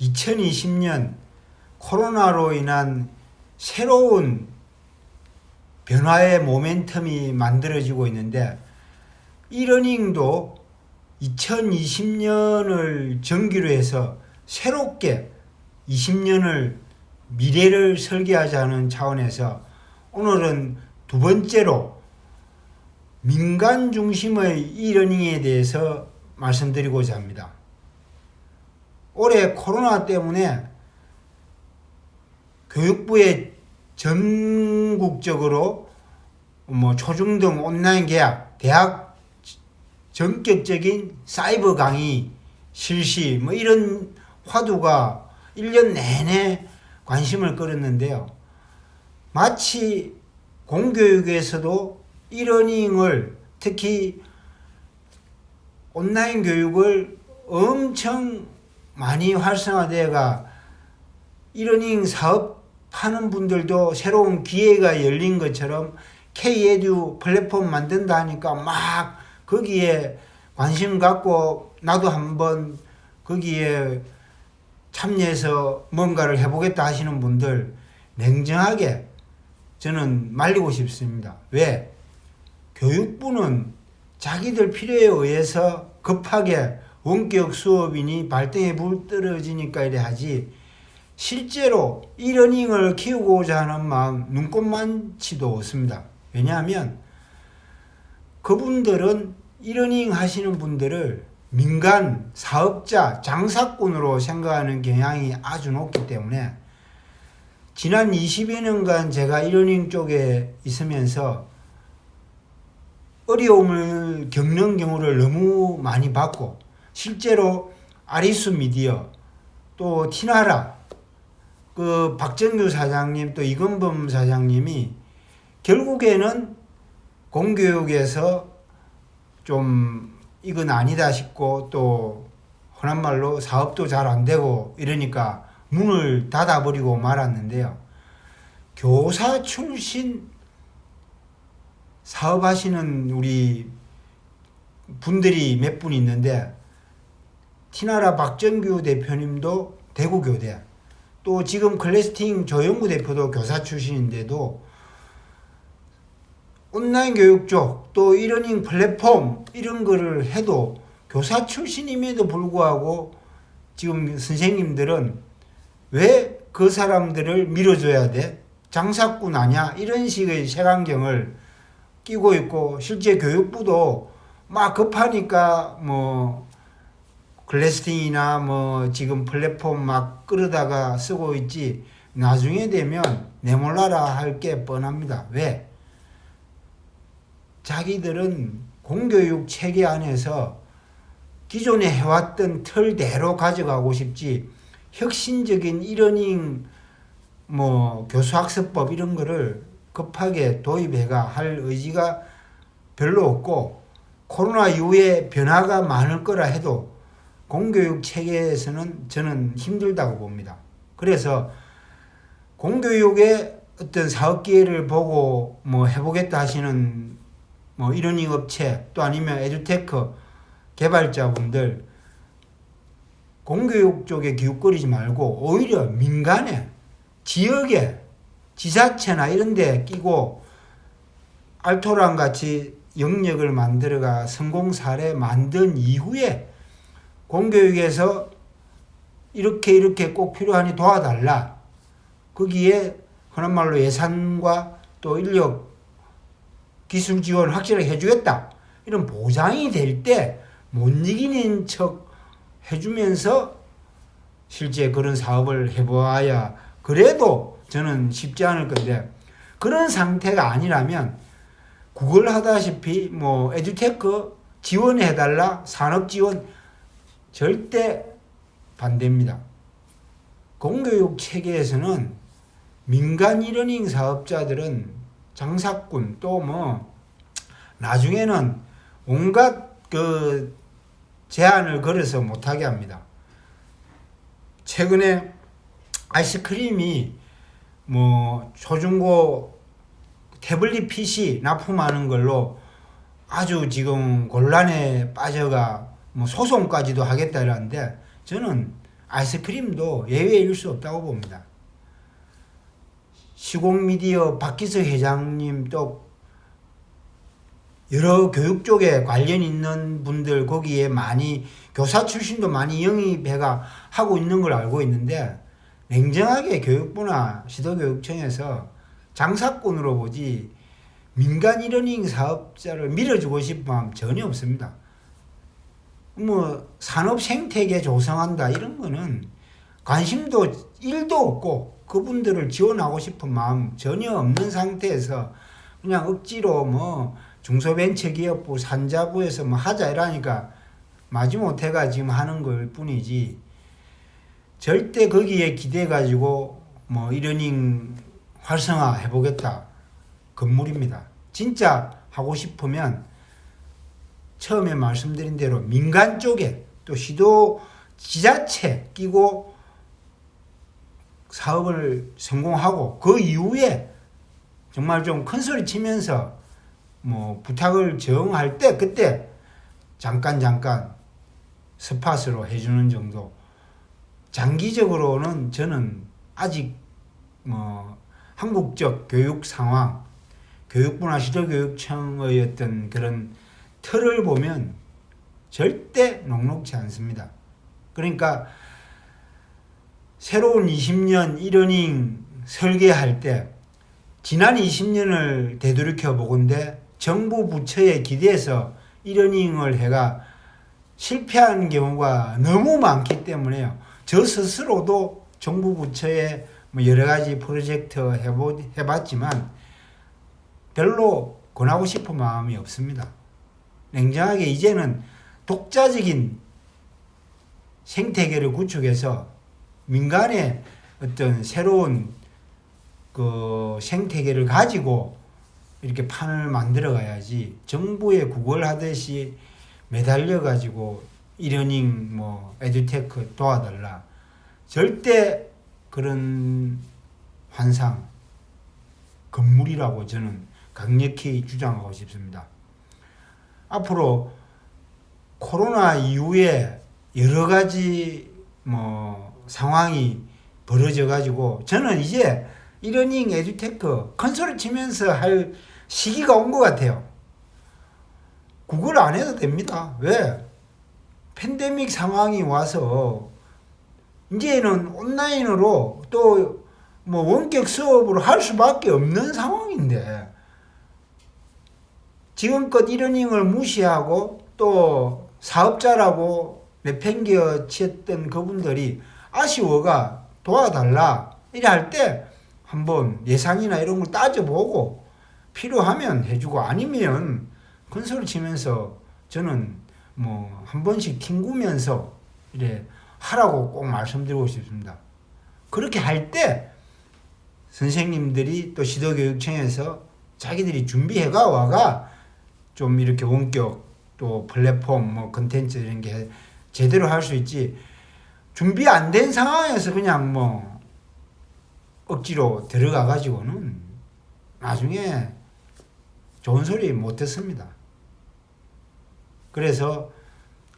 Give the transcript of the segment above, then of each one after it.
2020년 코로나로 인한 새로운 변화의 모멘텀이 만들어지고 있는데 이러닝도 2020년을 전기로 해서 새롭게 20년을 미래를 설계하자는 차원에서 오늘은 두 번째로 민간 중심의 이러닝에 대해서 말씀드리고자 합니다. 올해 코로나 때문에 교육부에 전국적으로 뭐 초중등 온라인 계약, 대학 전격적인 사이버 강의 실시 뭐 이런 화두가 1년 내내 관심을 끌었는데요. 마치 공교육에서도 이러닝을 특히 온라인 교육을 엄청 많이 활성화되어가 이러닝 사업 하는 분들도 새로운 기회가 열린 것처럼 K-에듀 플랫폼 만든다 하니까 막 거기에 관심 갖고 나도 한번 거기에 참여해서 뭔가를 해보겠다 하시는 분들 냉정하게 저는 말리고 싶습니다. 왜? 교육부는 자기들 필요에 의해서 급하게 원격 수업이니 발등에 불 떨어지니까 이래 하지 실제로 이러닝을 키우고자 하는 마음 눈꼽만치도 없습니다. 왜냐하면 그분들은 이러닝 하시는 분들을 민간 사업자 장사꾼으로 생각하는 경향이 아주 높기 때문에 지난 20여 년간 제가 이러닝 쪽에 있으면서 어려움을 겪는 경우를 너무 많이 봤고 실제로 아리수 미디어 또 티나라 그 박정규 사장님 또 이건범 사장님이 결국에는 공교육에서 좀 이건 아니다 싶고 또 흔한 말로 사업도 잘 안 되고 이러니까 문을 닫아버리고 말았는데요. 교사 출신 사업하시는 우리 분들이 몇 분 있는데 티나라 박정규 대표님도 대구 교대 또 지금 클래스팅 조영구 대표도 교사 출신인데도 온라인 교육 쪽 또 이러닝 플랫폼 이런 거를 해도 교사 출신임에도 불구하고 지금 선생님들은 왜 그 사람들을 밀어줘야 돼? 장사꾼 아니야? 이런 식의 색안경을 끼고 있고 실제 교육부도 막 급하니까 뭐 글래스팅이나 뭐 지금 플랫폼 막 끌어다가 쓰고 있지 나중에 되면 내몰라라 할 게 뻔합니다. 왜? 자기들은 공교육 체계 안에서 기존에 해왔던 틀대로 가져가고 싶지 혁신적인 이러닝 뭐 교수학습법 이런 거를 급하게 도입해가 할 의지가 별로 없고 코로나 이후에 변화가 많을 거라 해도 공교육 체계에서는 저는 힘들다고 봅니다. 그래서 공교육의 어떤 사업 기회를 보고 뭐 해보겠다 하시는 뭐 이러닝 업체 또 아니면 에듀테크 개발자분들 공교육 쪽에 기웃거리지 말고 오히려 민간에 지역에 지자체나 이런 데 끼고 알토란 같이 영역을 만들어가 성공 사례 만든 이후에 공교육에서 이렇게 이렇게 꼭 필요하니 도와달라. 거기에 흔한 말로 예산과 또 인력 기술 지원 확실하게 해주겠다. 이런 보장이 될 때 못 이기는 척 해주면서 실제 그런 사업을 해보아야 그래도 저는 쉽지 않을 건데 그런 상태가 아니라면 구글 하다시피 뭐 에듀테크 지원해달라 산업 지원 절대 반대입니다. 공교육 체계에서는 민간 이러닝 사업자들은 장사꾼 또 뭐 나중에는 온갖 그 제한을 걸어서 못하게 합니다. 최근에 아이스크림이 뭐 초중고 태블릿 PC 납품하는 걸로 아주 지금 곤란에 빠져가 뭐 소송까지도 하겠다라는데 저는 아이스크림도 예외일 수 없다고 봅니다. 시공미디어 박기석 회장님 또 여러 교육 쪽에 관련 있는 분들 거기에 많이 교사 출신도 많이 영입해가 하고 있는 걸 알고 있는데 냉정하게 교육부나 시도교육청에서 장사꾼으로 보지 민간 이러닝 사업자를 밀어주고 싶은 마음 전혀 없습니다. 뭐 산업 생태계 조성한다 이런 거는 관심도 일도 없고 그분들을 지원하고 싶은 마음 전혀 없는 상태에서 그냥 억지로 뭐 중소벤처기업부 산자부에서 뭐 하자 이러니까 마지못해가 지금 하는 걸 뿐이지 절대 거기에 기대 가지고 뭐 이러닝 활성화 해보겠다 건물입니다. 진짜 하고 싶으면 처음에 말씀드린 대로 민간 쪽에 또 시도 지자체 끼고 사업을 성공하고 그 이후에 정말 좀 큰 소리 치면서 뭐 부탁을 정할 때 그때 잠깐 잠깐 스팟으로 해주는 정도. 장기적으로는 저는 아직 뭐 한국적 교육 상황 교육부나 시도교육청의 어떤 그런 틀을 보면 절대 녹록지 않습니다. 그러니까 새로운 20년 1러닝 설계할 때 지난 20년을 되돌이켜 보건데 정부 부처에 기대서 1러닝을 해가 실패한 경우가 너무 많기 때문에요. 저 스스로도 정부 부처에 뭐 여러 가지 프로젝트 해보, 해봤지만 별로 권하고 싶은 마음이 없습니다. 냉정하게 이제는 독자적인 생태계를 구축해서 민간의 어떤 새로운 그 생태계를 가지고 이렇게 판을 만들어 가야지 정부에 구걸하듯이 매달려 가지고 이러닝 뭐 에듀테크 도와달라 절대 그런 환상 건물이라고 저는 강력히 주장하고 싶습니다. 앞으로 코로나 이후에 여러 가지 뭐 상황이 벌어져 가지고 저는 이제 이러닝 에듀테크 컨소를 치면서 할 시기가 온 것 같아요. 구글 안 해도 됩니다. 왜? 팬데믹 상황이 와서 이제는 온라인으로 또 뭐 원격 수업으로 할 수밖에 없는 상황인데 지금껏 이러닝을 무시하고 또 사업자라고 내팽겨 치었던 그분들이 아쉬워가 도와달라 이래 할 때 한번 예상이나 이런 걸 따져보고 필요하면 해주고 아니면 큰 소리 치면서 저는 뭐 한 번씩 튕구면서 이래 하라고 꼭 말씀드리고 싶습니다. 그렇게 할 때 선생님들이 또 시도교육청에서 자기들이 준비해가 와가 좀 이렇게 원격 또 플랫폼 뭐 컨텐츠 이런 게 제대로 할 수 있지 준비 안 된 상황에서 그냥 뭐 억지로 들어가 가지고는 나중에 좋은 소리 못 듣습니다. 그래서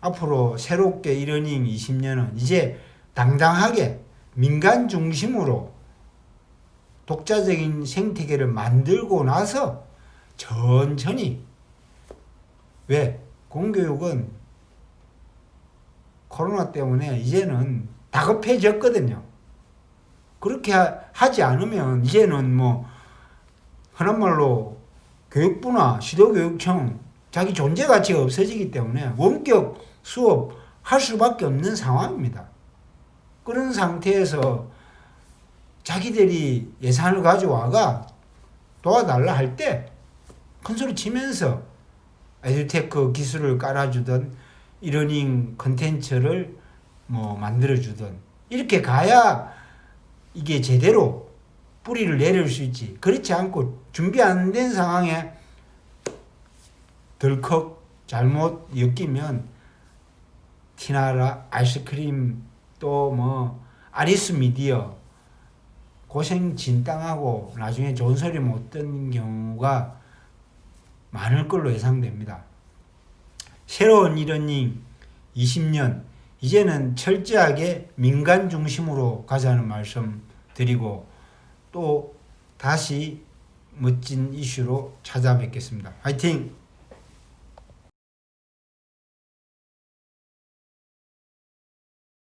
앞으로 새롭게 이러닝 20년은 이제 당당하게 민간 중심으로 독자적인 생태계를 만들고 나서 천천히 왜 공교육은 코로나 때문에 이제는 다급해졌거든요. 그렇게 하지 않으면 이제는 뭐 흔한 말로 교육부나 시도교육청 자기 존재 가치가 없어지기 때문에 원격 수업 할 수밖에 없는 상황입니다. 그런 상태에서 자기들이 예산을 가져와가 도와달라 할 때 큰 소리 치면서 에듀테크 기술을 깔아주던 이러닝 컨텐츠를 뭐 만들어주던 이렇게 가야 이게 제대로 뿌리를 내릴 수 있지. 그렇지 않고 준비 안 된 상황에 덜컥 잘못 엮이면 티나라 아이스크림 또 뭐 아리스 미디어 고생 진땅하고 나중에 좋은 소리 못 듣는 경우가 많을 걸로 예상됩니다. 새로운 이러닝 20년, 이제는 철저하게 민간 중심으로 가자는 말씀 드리고 또 다시 멋진 이슈로 찾아뵙겠습니다. 화이팅!